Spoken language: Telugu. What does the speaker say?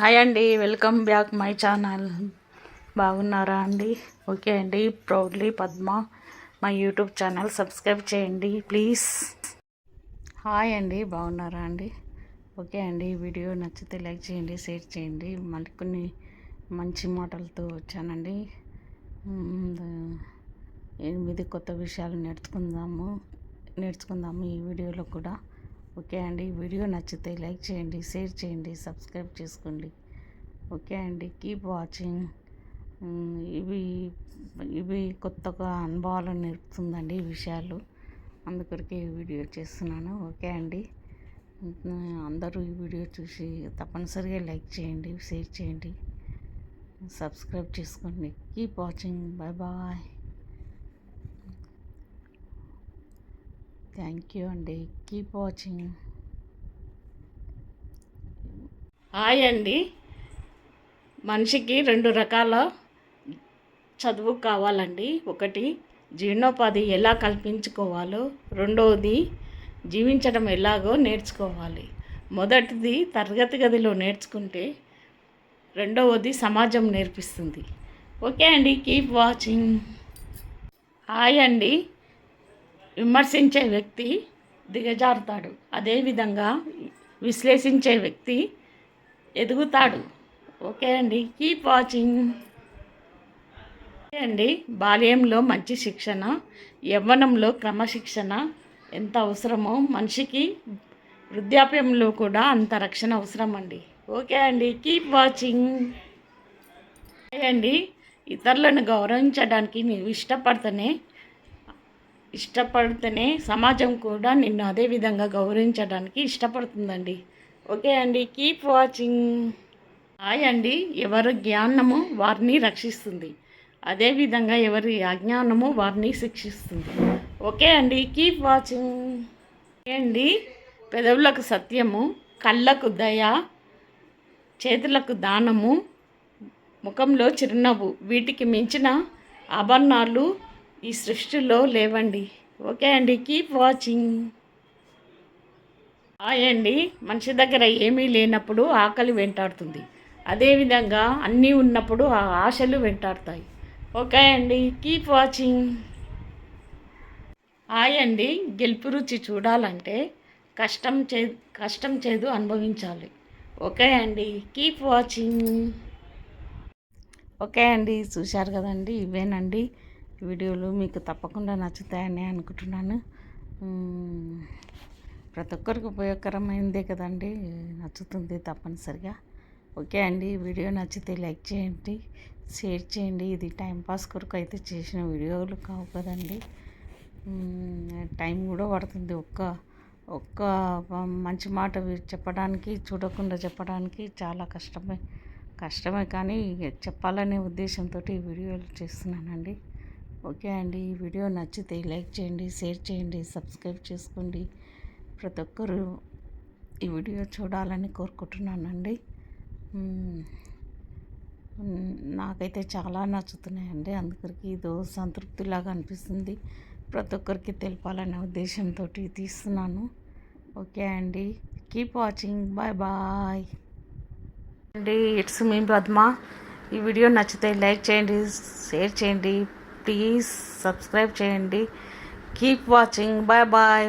హాయ్ అండి వెల్కమ్ బ్యాక్ మై ఛానల్. బాగున్నారా అండి? ఓకే అండి proudly Padma my YouTube channel subscribe చేయండి ప్లీజ్. హాయ్ అండి బాగున్నారా అండి? ఓకే అండి వీడియో నచ్చితే లైక్ చేయండి షేర్ చేయండి. మళ్ళీ కొన్ని మంచి మాటలతో వచ్చానండి. ఎనిమిది కొత్త విషయాలు నేర్చుకుందాము నేర్చుకుందాము ఈ వీడియోలో కూడా. ఓకే అండి. వీడియో నచ్చితే లైక్ చేయండి షేర్ చేయండి సబ్స్క్రైబ్ చేసుకోండి. ఓకే అండి. Keep watching. ఇవి ఇవి కొత్తగా అనుభవాలను నేర్పుతుందండి ఈ విషయాలు. అందుకొరకే ఈ వీడియో చేస్తున్నాను. ఓకే అండి. అందరూ ఈ వీడియో చూసి తప్పనిసరిగా లైక్ చేయండి షేర్ చేయండి సబ్స్క్రైబ్ చేసుకోండి. Keep watching. Bye bye. Thank you అండి. కీప్ వాచింగ్ హాయ్ అండి. మనిషికి రెండు రకాల చదువు కావాలండి. ఒకటి జీర్ణోపాధి ఎలా కల్పించుకోవాలో. రెండవది జీవించడం ఎలాగో నేర్చుకోవాలి. మొదటిది తరగతి గదిలో నేర్చుకుంటే రెండవది సమాజం నేర్పిస్తుంది. ఓకే అండి కీప్ వాచింగ్ హాయ్ అండి. విమర్శించే వ్యక్తి దిగజారుతాడు. అదేవిధంగా విశ్లేషించే వ్యక్తి ఎదుగుతాడు. ఓకే అండి. Keep watching. ఓకే అండి. బాల్యంలో మంచి శిక్షణ యవ్వనంలో క్రమశిక్షణ ఎంత అవసరమో మనిషికి వృద్ధాప్యంలో కూడా అంత రక్షణ అవసరం అండి. ఓకే అండి. Keep watching. అండి. ఇతరులను గౌరవించడానికి నీవు ఇష్టపడితేనే ఇష్టపడితేనే సమాజం కూడా నిన్ను అదే విధంగా గౌరవించడానికి ఇష్టపడుతుందండి. ఓకే అండి కీప్ వాచింగ్. హాయ్ అండి ఎవరి జ్ఞానము వారిని రక్షిస్తుంది. అదేవిధంగా ఎవరి అజ్ఞానము వారిని శిక్షిస్తుంది. ఓకే అండి కీప్ వాచింగ్. ఓకే అండి పెదవులకు సత్యము కళ్ళకు దయ చేతులకు దానము ముఖంలో చిరునవ్వు వీటికి మించిన ఆభరణాలు ఈ సృష్టిలో లేవండి. ఓకే అండి కీప్ వాచింగ్ అండి మనిషి దగ్గర ఏమీ లేనప్పుడు ఆకలి వెంటాడుతుంది. అదేవిధంగా అన్నీ ఉన్నప్పుడు ఆ ఆశలు వెంటాడుతాయి. ఓకే అండి కీప్ వాచింగ్ అండి గెలుపు రుచి చూడాలంటే కష్టం చే కష్టం చేదు అనుభవించాలి. ఓకే అండి కీప్ వాచింగ్ ఓకే అండి చూశారు కదండి ఇవేనండి. వీడియోలు మీకు తప్పకుండా నచ్చుతాయని అనుకుంటున్నాను. ప్రతి ఒక్కరికి ఉపయోగకరమైనదే కదండి. నచ్చుతుంది తప్పనిసరిగా. ఓకే అండి వీడియో నచ్చితే లైక్ చేయండి షేర్ చేయండి. ఇది టైంపాస్ కొరకు అయితే చేసిన వీడియోలు కావు కదండి. టైం కూడా పడుతుంది. ఒక్క ఒక్క మంచి మాట చెప్పడానికి చూడకుండా చెప్పడానికి చాలా కష్టమే కష్టమే కానీ చెప్పాలనే ఉద్దేశంతో ఈ వీడియోలు చేస్తున్నానండి. ఓకే అండి. ఈ వీడియో నచ్చితే లైక్ చేయండి షేర్ చేయండి సబ్స్క్రైబ్ చేసుకోండి. ప్రతి ఒక్కరూ ఈ వీడియో చూడాలని కోరుకుంటున్నానండి. నాకైతే చాలా నచ్చుతున్నాయండి. అందుకరికి ఇదో సంతృప్తిలాగా అనిపిస్తుంది. ప్రతి ఒక్కరికి తెలపాలనే ఉద్దేశంతో తీస్తున్నాను. ఓకే అండి. Keep watching. Bye bye. అండి ఇట్స్ మీ పద్మ. ఈ వీడియో నచ్చితే లైక్ చేయండి షేర్ చేయండి. ప్లీజ్ సబ్స్క్రైబ్ చేయండి. Keep watching bye bye